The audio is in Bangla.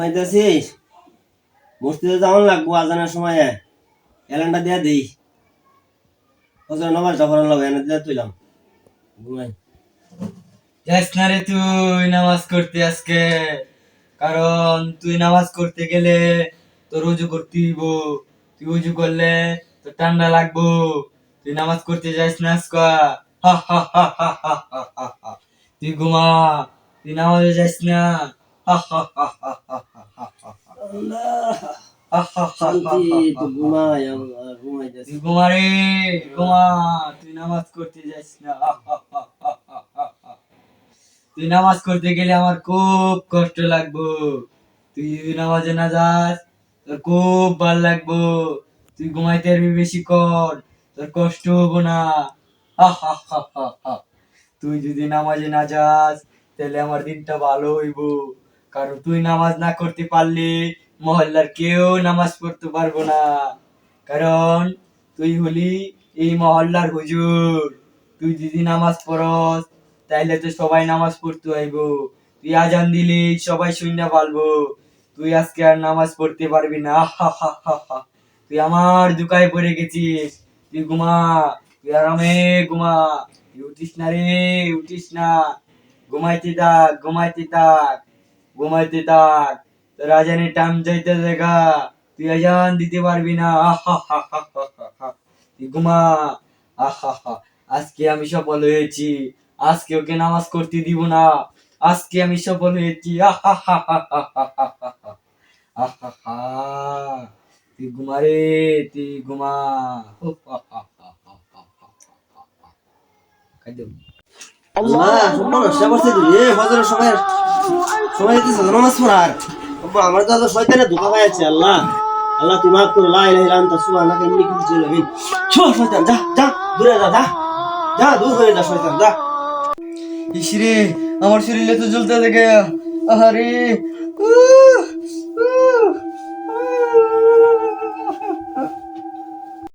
ঘুমাইতেছিস? মসজিদে যাওয়ান লাগবো আজানের সময়। এলানটা দিয়ে দিই। নবার লাগবে এনে তুইলাম ঘুমাই। রে তুই, নামাজ করতে আজকে। কারণ তুই নামাজ করতে গেলে তোর উজু করতে হইব। তুই উজু করলে তোর ঠান্ডা লাগবো। তুই নামাজ করতে যাস না আজকে। তুই ঘুমা। তুই নামাজে যাস না। তুই নামাজ করতে তুই নামাজ করতে গেলে আমার খুব কষ্ট লাগবো। তুই যদি নামাজে না যাস, তোর খুব ভালো লাগবো। তুই ঘুমাইতে পারবি বেশি কর, তোর কষ্ট হব না। তুই যদি নামাজে না যাস, তাহলে আমার দিনটা ভালো হইব। কারণ তুই নামাজ না করতে পারলে মহল্লার কেউ নামাজ পড়তে পারব না। কারণ তুই হলি এই মহল্লার হুজুর। তুই যদি নামাজ পড়স, তাইলে তো সবাই নামাজ পড়তে হইব। তুই আজান দিলি সবাই শূন্য পালবো তুই আজকে আর নামাজ পড়তে পারবি না। তুই আমার দুকায় পড়ে গেছিস। তুই ঘুমা, তুই আরামে ঘুমা। তুই উঠিস না রে, উঠিস না। ঘুমাইতে থাক ঘুমাইতে থাক। ঘুমাইতে থাক রাজানি টাম চাইতে দেখা তুই আজান দিতে পারবি না তুই ঘুমা আজকে আমি সফল হয়েছি আজকে ওকে নামাজ করতে দিব না আজকে আমি সফল হয়েছি তুই ঘুমা রে তুই ঘুমা আল্লাহ সমস্যা করছে রে হজরের সময় সময় দিতেছে নামাজ পড়ার আব্বা আমার তো শয়তানে ধোকা পাইছে আল্লাহ। আল্লাহ তুই মাফ করো লা ইলাহা ইল্লা আনতা সুবহানাকা ইন্নী কুনতু মিনাল জালিমিন ছো শয়তান যা যা দূরে যা যা। যা দূর হয়ে যা শয়তান যা। ইসরে আমার শরীরে তো জ্বলতে উহ, উহ।